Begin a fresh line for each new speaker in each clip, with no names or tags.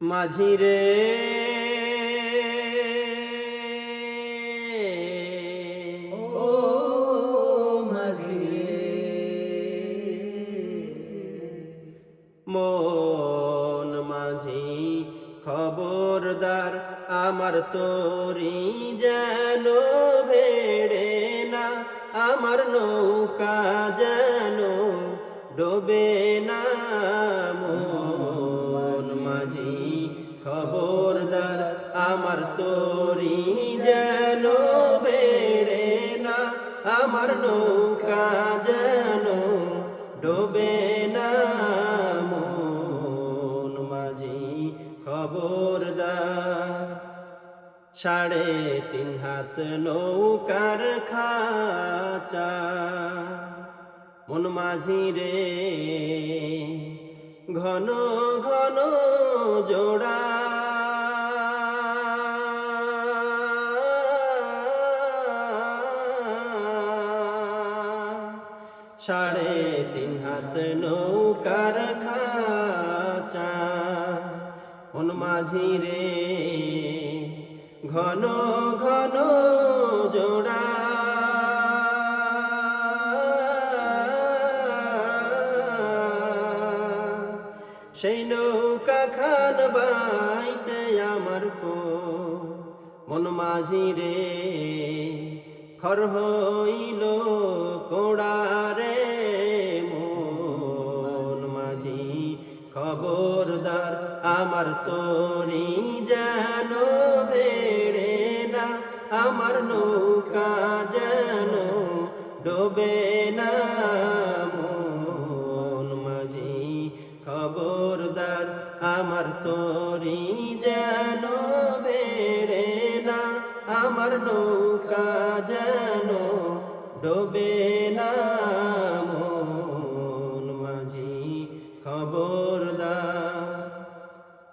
মাঝি রে
ও মাঝি
মন মাঝি খবরদার আমার তোরি যেন ভেড়ে না আমার নৌকা যেন ডোবে না মন। মাঝি খবরদার আমার তোরি যেন বেড়ে না, আমার নৌকা যেন ডোবে না। মন মাঝি খবরদার সাড়ে তিন হাত নৌকার খাচা, মন মাঝি রে ঘন ঘন জোড়া। সাড়ে তিন হাত নৌকার খাচা মাঝি রে ঘন ঘন জোড়া। সেই নৌকা খান বাইতে আমার কো মন মাঝি রে, খর হইল কোড়ারে। মন মাঝি খবরদার, আমার তোরি যেন বেড়ে না, আমার নৌকা যেন ডোবে না। আমার নৌকা যেন ডোবে না মন মাঝি খবরদার।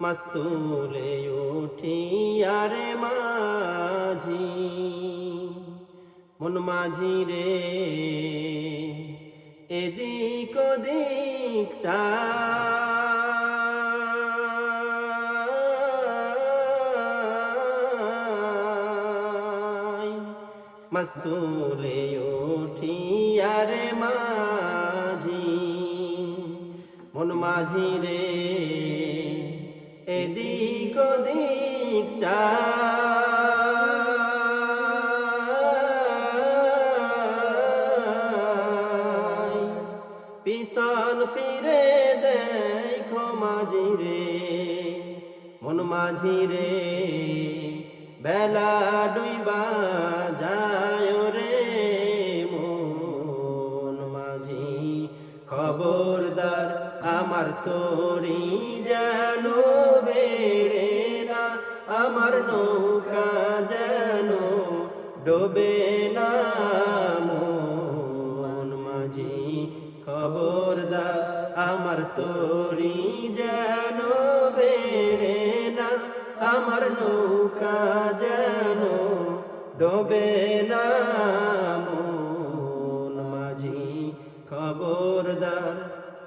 মাস্তুলে উঠি আরে মাঝি, মন মাঝি রে। এদিক ওদিক চা মস্তুলে উঠি আরে মাঝি, মন মাঝি রে, এদিক ওদিক চা। পিছন ফিরে দেখো মাঝি রে, মন মাঝি রে, বেলা খবরদার আমার তোরি যেন বেড়ে না, আমার নৌকা যেন ডোবে না মাঝি। খবরদার আমার তোরি যেন বেড়ে না, আমার নৌকা যেন ডোবে না